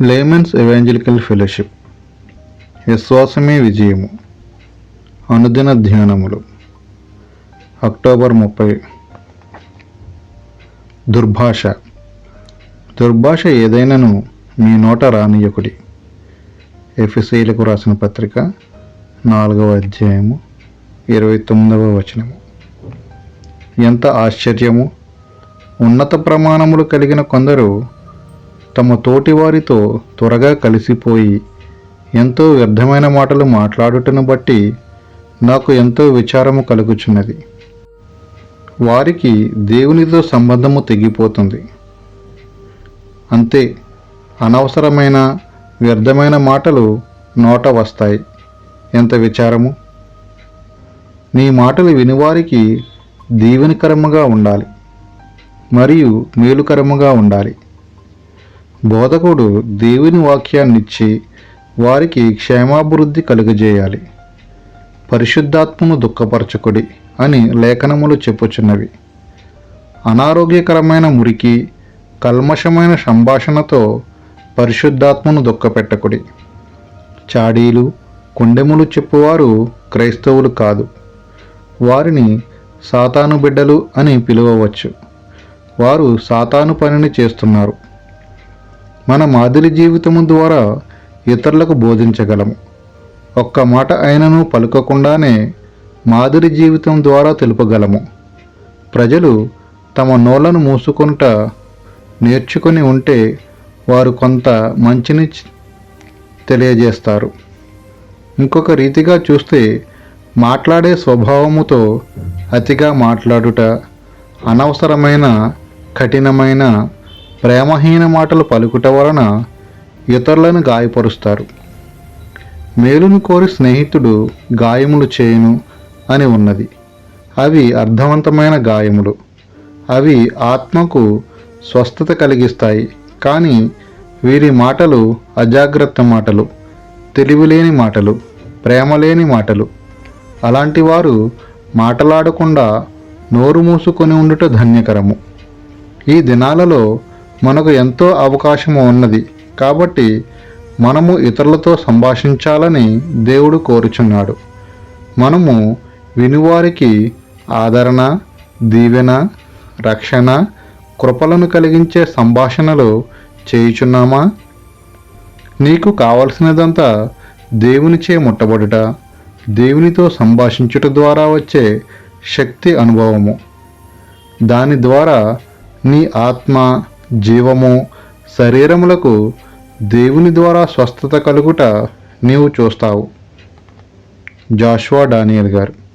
Layman's evangelical fellowship విశ్వాసమే విజయము అనుదిన ధ్యానములు October ముప్పై దుర్భాష దుర్భాష ఏదైనాను మీ నోట రానియకుడి ఎఫ్ఎస్ఐలకు రాసిన పత్రిక నాలుగవ అధ్యాయము ఇరవై తొమ్మిదవ వచనము ఎంత ఆశ్చర్యము ఉన్నత ప్రమాణములు కలిగిన కొందరు తమ తోటివారితో త్వరగా కలిసిపోయి ఎంతో వ్యర్థమైన మాటలు మాట్లాడుటను బట్టి నాకు ఎంతో విచారము కలుగుచున్నది. వారికి దేవునితో సంబంధము తెగిపోతుంది. అంతే అనవసరమైన వ్యర్థమైన మాటలు నోట వస్తాయి. ఎంత విచారము? నీ మాటలు వినివారికి దీవెనకరముగా ఉండాలి. మరియు మేలుకరముగా ఉండాలి. బోధకుడు దేవుని వాక్యాన్నిచ్చి వారికి క్షేమాభివృద్ధి కలుగజేయాలి. పరిశుద్ధాత్మను దుఃఖపరచకుడి అని లేఖనములు చెప్పుచున్నవి. అనారోగ్యకరమైన మురికి కల్మషమైన సంభాషణతో పరిశుద్ధాత్మను దుఃఖపెట్టకుడి. చాడీలు కొండెములు చెప్పువారు క్రైస్తవులు కాదు. వారిని సాతాను బిడ్డలు అని పిలువవచ్చు. వారు సాతాను పనిని చేస్తున్నారు. మన మాదిరి జీవితము ద్వారా ఇతరులకు బోధించగలము. ఒక్క మాట అయినను పలుకకుండానే మాదిరి జీవితం ద్వారా తెలుపగలము. ప్రజలు తమ నోళ్ళను మూసుకుంట నేర్చుకొని ఉంటే వారు కొంత మంచిని తెలియజేస్తారు. ఇంకొక రీతిగా చూస్తే మాట్లాడే స్వభావముతో అతిగా మాట్లాడుట అనవసరమైన కఠినమైన ప్రేమహీన మాటలు పలుకుట వలన ఇతరులను గాయపరుస్తారు. మేలును కోరి స్నేహితుడు గాయములు చేయును అని ఉన్నది. అవి అర్థవంతమైన గాయములు. అవి ఆత్మకు స్వస్థత కలిగిస్తాయి. కానీ వీరి మాటలు అజాగ్రత్త మాటలు తెలివిలేని మాటలు ప్రేమలేని మాటలు. అలాంటి వారు మాటలాడకుండా నోరు మూసుకొని ఉండుట ధన్యకరము. ఈ దినాలలో మనకు ఎంతో అవకాశము ఉన్నది కాబట్టి మనము ఇతరులతో సంభాషించాలని దేవుడు కోరుచున్నాడు. మనము వినువారికి ఆదరణ దీవెన రక్షణ కృపలను కలిగించే సంభాషణలు చేయుచున్నామా? నీకు కావలసినదంతా దేవునిచే ముట్టబడుట దేవునితో సంభాషించుట ద్వారా వచ్చే శక్తి అనుభవము. దాని ద్వారా నీ ఆత్మ జీవము శరీరములకు దేవుని ద్వారా స్వస్థత కలుగుట నీవు చూస్తావు. జాషువా డానియల్ గారు.